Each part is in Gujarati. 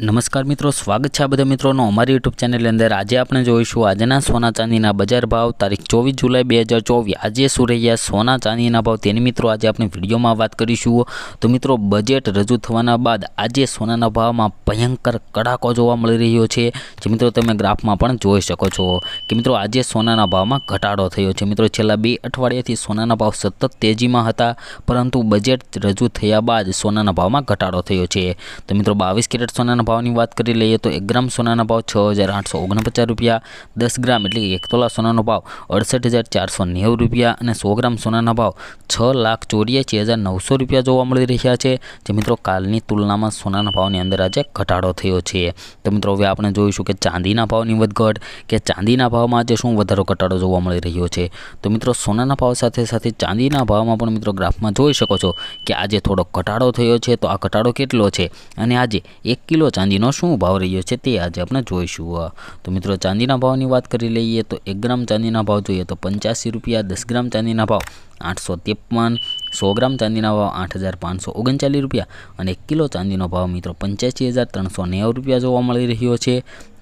નમસ્કાર મિત્રો, સ્વાગત છે આ બધા મિત્રોનો અમારી યુટ્યુબ ચેનલની અંદર. આજે આપણે જોઈશું આજના સોના ચાંદીના બજાર ભાવ, તારીખ ચોવીસ જુલાઈ બે હજાર ચોવીસ. આજે શું રહ્યા સોના ચાંદીના ભાવ તેની મિત્રો આજે આપણે વિડીયોમાં વાત કરીશું. તો મિત્રો બજેટ રજૂ થવાના બાદ આજે સોનાના ભાવમાં ભયંકર કડાકો જોવા મળી રહ્યો છે, જે મિત્રો તમે ગ્રાફમાં પણ જોઈ શકો છો કે મિત્રો, આજે સોનાના ભાવમાં ઘટાડો થયો છે. મિત્રો, છેલ્લા બે અઠવાડિયાથી સોનાના ભાવ સતત તેજીમાં હતા, પરંતુ બજેટ રજૂ થયા બાદ સોનાના ભાવમાં ઘટાડો થયો છે. તો મિત્રો, બાવીસ કેરેટ સોનાના ભાવની વાત કરી લઈએ તો એક ગ્રામ સોનાના ભાવ છ હજાર આઠસો ઓગણપચાસ રૂપિયા, દસ ગ્રામ એટલે એક તોલા સોનાનો ભાવ અડસઠ હજાર ચારસો નેવું રૂપિયા અને સો ગ્રામ સોનાના ભાવ છ લાખ ચોર્યાસી હજાર નવસો રૂપિયા જોવા મળી રહ્યા છે. જે મિત્રો કાલની તુલનામાં સોનાના ભાવની અંદર આજે ઘટાડો થયો છે. તો મિત્રો હવે આપણે જોઈશું કે ચાંદીના ભાવની વધઘટ કે ચાંદીના ભાવમાં આજે શું વધારો ઘટાડો જોવા મળી રહ્યો છે. તો મિત્રો સોનાના ભાવ સાથે સાથે ચાંદીના ભાવમાં પણ મિત્રો ગ્રાફમાં જોઈ શકો છો કે આજે થોડો ઘટાડો થયો છે. તો આ ઘટાડો કેટલો છે? અને આજે એક કિલો ચાંદીનો શું ભાવ રહ્યો છે તે આજે આપણે જોઈશું તો મિત્રો ચાંદીના ભાવની વાત કરી લઈએ તો એક ગ્રામ ચાંદીના ભાવ જોઈએ તો પંચ્યાસી રૂપિયા દસ ગ્રામ ચાંદીના ભાવ આઠસો ત્રેપન સો ગ્રામ ચાંદીના ભાવ આઠ હજાર પાંચસો ઓગણચાલીસ રૂપિયા અને એક કિલો ચાંદીનો ભાવ મિત્રો પંચ્યાસી હજાર ત્રણસો નેવું રૂપિયા જોવા મળી રહ્યો છે.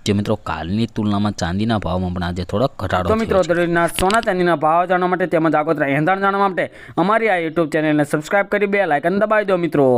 જે મિત્રો કાલની તુલનામાં ચાંદીના ભાવમાં પણ આજે થોડોક ઘટાડો તો મિત્રો. સોના ચાંદીના ભાવ જાણવા માટે તેમજ આગોતરા એંધાણ જાણવા માટે અમારી આ યુટ્યુબ ચેનલને સબસ્ક્રાઇબ કરી બે લાઇકન દબાવી દો મિત્રો.